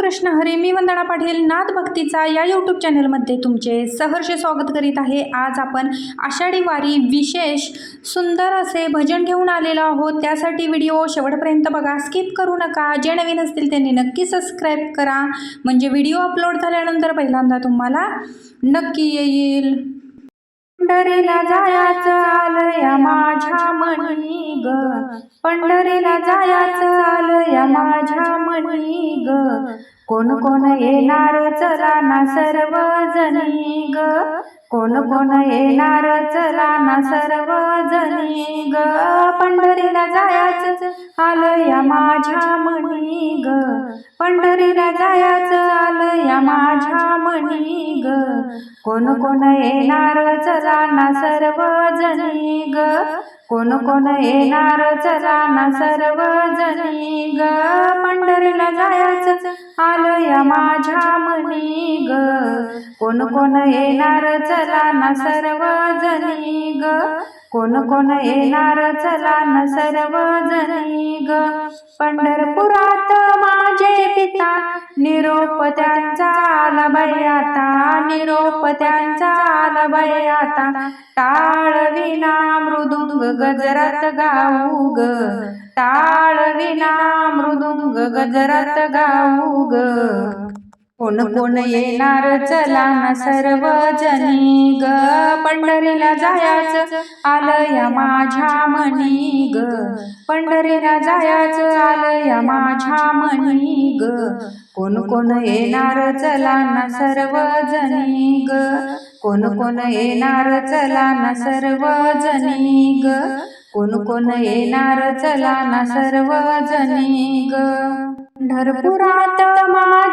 रामकृष्ण हरी मी वंदना पाटील नाथ भक्तीचा या यूट्यूब चॅनलमध्ये तुमचे सहर्ष स्वागत करीत आहे. आज आपण आषाढी वारी विशेष सुंदर असे भजन घेऊन आलेलो आहोत. त्यासाठी व्हिडिओ शेवटपर्यंत बघा स्किप करू नका. जे नवीन असतील त्यांनी नक्की सबस्क्राईब करा. म्हणजे व्हिडिओ अपलोड झाल्यानंतर पहिल्यांदा तुम्हाला नक्की येईल. पंढरीला जायचं आलया माझ्या मनी ग. पंढरीला जायचं आलया माझ्या मनी ग. कोण कोण येणार चला सर्व जणी ग. कोण कोण येणार चला सर्व जणी ग. पंढरीला जायचं आलया माझ्या मनी ग. पंढरीला जायचं आलया माझ्या मनी ग कोण कोण येणार चला ना सर्व जणी ग कोण कोण येणार चला ना सर्व जणी ग पंढरीला जायचं आलया माझ्या मनी ग कोण कोण येणार चला ना सर्व जणी ग कोण कोण येणार चला ना सर्व जणी ग पंढरपुरात माझे पिता निरोप त्यांचा आला निरोप त्यांचा आलभय आता. टाळविना मृदुंग गजरत गाऊ ग टाळविना मृदुंग गजरत गाऊ ग कोण कोण येणार चला ना सर्व जणी ग. पंढरीला जायचं. आलया माझ्या मनी ग. पंढरीला जायचं. आलया माझ्या मनी ग. कोण कोण येणार चला ना सर्व जणी ग. कोण कोण येणार चला ना सर्व जणी ग. कोण कोण येणार चला ना सर्व जणी ग. ढरपुरात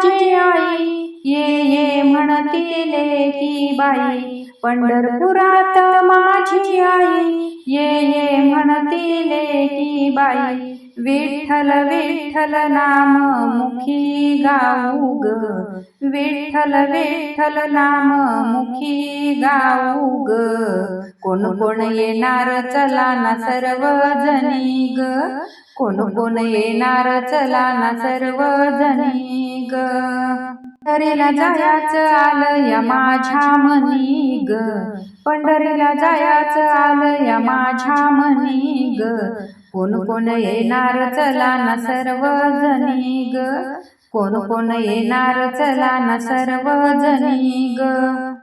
माझी आई ये ये म्हणतील की बाई पंढरपुरात माझी आई ये ये म्हणतील की बाई विठ्ठल विठ्ठल नाम मुखी गाऊ ग. विठ्ठल विठ्ठल नाम मुखी गाऊ ग. कोण कोण येणार चला ना सर्व ग? कोण कोण येणार चला ना सर्व ग? पंढरीला जायचं आलया माझ्या मनी ग. पंढरीला जायचं आलया माझ्या मनी ग. कोण कोण येणार चला ना सर्वजणी ग. कोण कोण येणार चला ना सर्व ग.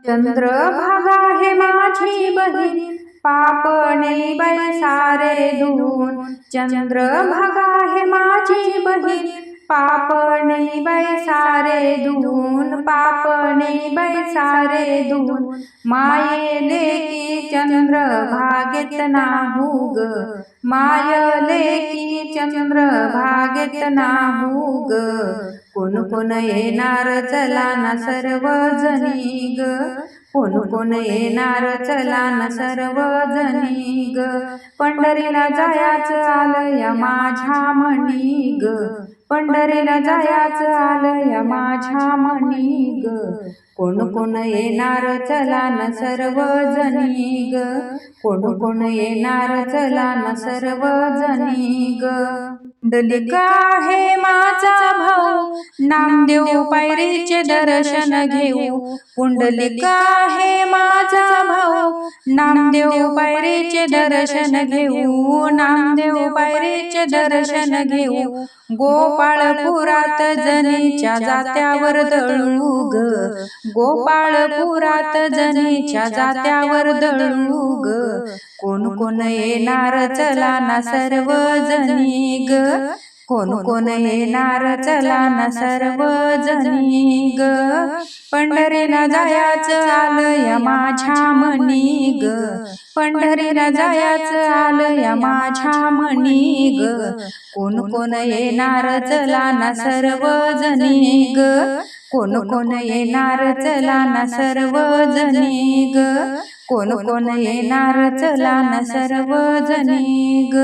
चंद्रभागा हे माझी बहीण. पापणे बाई सारे धुवून चंद्रभागा हे माझी बहीण. पापणी बाई सारे धुवून पापणी बाई सारे धुवून मायेले की चंद्र भागेत नाहू ग मायले की चंद्र भागेत नाहू ग कोण कोण येणार चला ना सर्वजणी ग कोण कोण येणार? चला ना सर्व जणी ग. पंढरीला जायचं आलया माझ्या मणी ग. पंढरीला जायचं आलया माझ्या मणी ग. कोण कोण येणार? चला ना सर्व जणी ग. कोण कोण येणार? चला ना सर्व जणी ग. डलिका हे माझा भाऊ. नामदेव पायरीचे दर्शन घेऊ. पुंडलिका हे माझा भाऊ. नामदेव पायरीचे दर्शन घेऊ. नामदेव पायरीचे दर्शन घेऊ. गोपाळपुरात जनीच्या जात्यावर दळू ग. गोपाळपुरात जनीच्या जात्यावर दळू ग. कोण कोण येणार चला ना सर्व जणी ग कोण कोण येणार चला ना सर्व जणी ग पंढरीला जायचं आलया माझ्या मनी ग पंढरीला जायचं आलया माझ्या मनी ग कोण कोण येणार चला ना सर्व जणी ग कोण कोण येणार चला ना सर्व जणी ग? कोण कोण येणार चला ना सर्व जणी ग?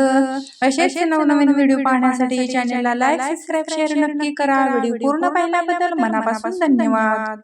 असेच नवनवीन व्हिडिओ पाहण्यासाठी चॅनलला लाईक सबस्क्राईब शेअर नक्की करा. व्हिडिओ पूर्ण पाहिल्याबद्दल मनापासून धन्यवाद.